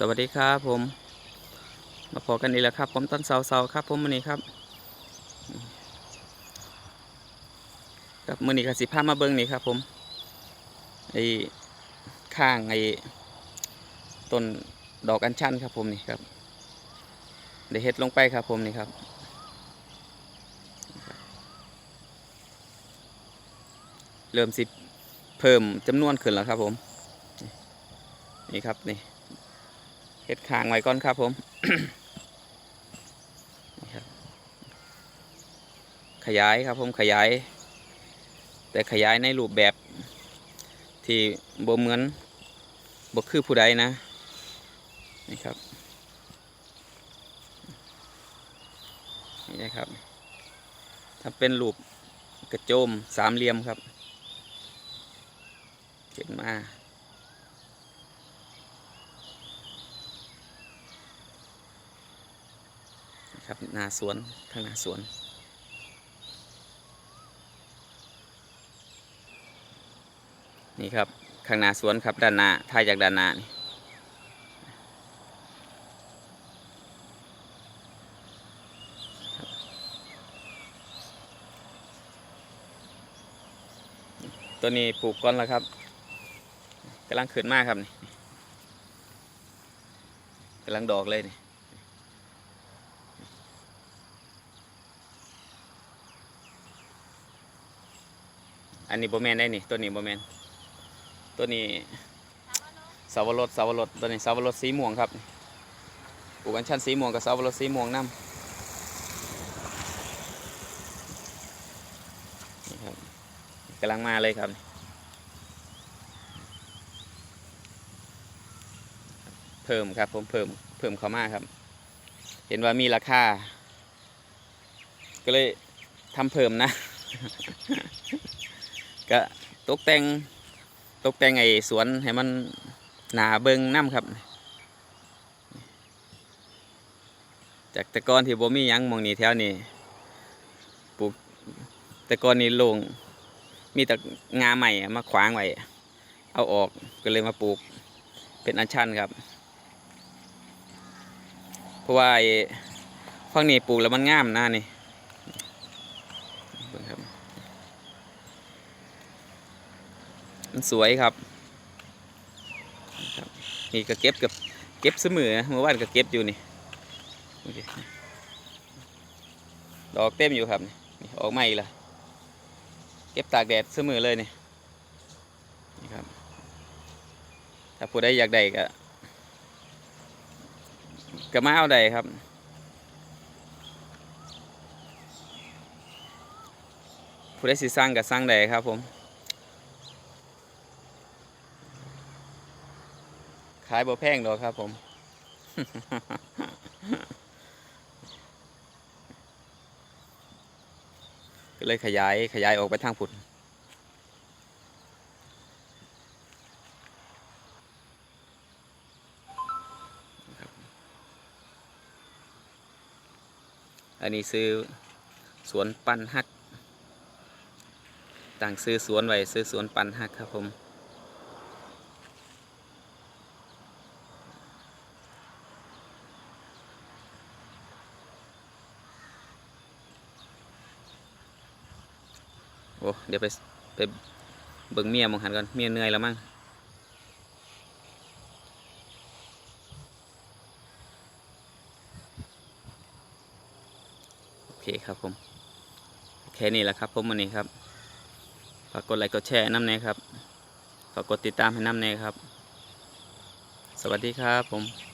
สวัสดีครับผม มาพอกันอีกแล้วครับ ผมต้นเสาเสาครับ ผมมือนี้ครับกับมือนี้ก็สิพามาเบิ้งนี่ครับ ผมไอ้ข้างไอ้ต้นดอกอัญชันครับ ผมนี่ครับได้เฮ็ดลงไปครับ ผมนี่ครับเริ่มสิเพิ่มจำนวนขึ้นแล้วครับ ผม นี่ครับนี่ เห็ดคางไว้ก่อนครับผม ขยายครับผมขยาย แต่ขยายในรูปแบบ ที่บ่เหมือนบ่คือผู้ใดนะนี่ครับนี่นะครับถ้าเป็นรูปกระโจมสามเหลี่ยมครับเขียนมา ครับ หนาสวนทางหนาสวนนี่ครับข้างหน้าสวนครับด้านหน้าถ่ายจากด้านหน้านี่ตัวนี้ปลูกก่อนแล้วครับกำลังขึ้นมากครับนี่กำลังดอกเลยนี่ อันนี้โบแมนได้นี่ ตัวนี้โบแมนตัวนี้สาวรสสาวรสตัวนี้สาวรสสีม่วงครับปลูกกันชั้นสีม่วงกับสาวรสสีม่วงน้ำนี่ครับกำลังมาเลยครับเพิ่มครับผมเพิ่มเพิ่มเข้ามาครับ เห็นว่ามีราคา ก็เลยทำเพิ่มนะ ก็ตกแต่งตกแต่งไอ้สวนให้มันหนาเบิงน้ำครับ จากต่ก่อนที่บ่มียังมองนี้แถวนี้ปลูกต่ก่อนนี้โลง มีแต่งาใหม่มาขวางไว้เอาออกก็เลยมาปลูกเป็นอัญชันครับ เพราะว่าไอ้ฝั่งนี้ปลูกแล้วมันงามนะนี่เบิ่งครับ มันสวยครับ นี่ก็เก็บกับเก็บเสมอเมื่อวานก็เก็บอยู่นี่ดอกเต็มอยู่ครับนี่ออกมาอีกละเก็บตากแดดเสมอเลยนี่นี่ครับ ถ้าผู้ใดอยากได้ก็ก็มาเอาได้ครับผู้ใดสิสร้างก็สร้างได้ครับผม ขายบ่แพงดอกครับผม ก็เลยขยายขยายออกไปทางผุดอันนี้ซื้อสวนปันฮัก ต่างซื้อสวนไว้ซื้อสวนปันฮักครับผม โอ้เดี๋ยวไปไปเบิ่งเมียมองหันก่อนเมียเหนื่อยแล้วมั้งโอเคครับผมแค่นี้แหละครับผมวันนี้ครับฝากกดไลค์กดแชร์น้ำแน่ครับฝากกดติดตามให้น้ำแน่ครับ สวัสดีครับผม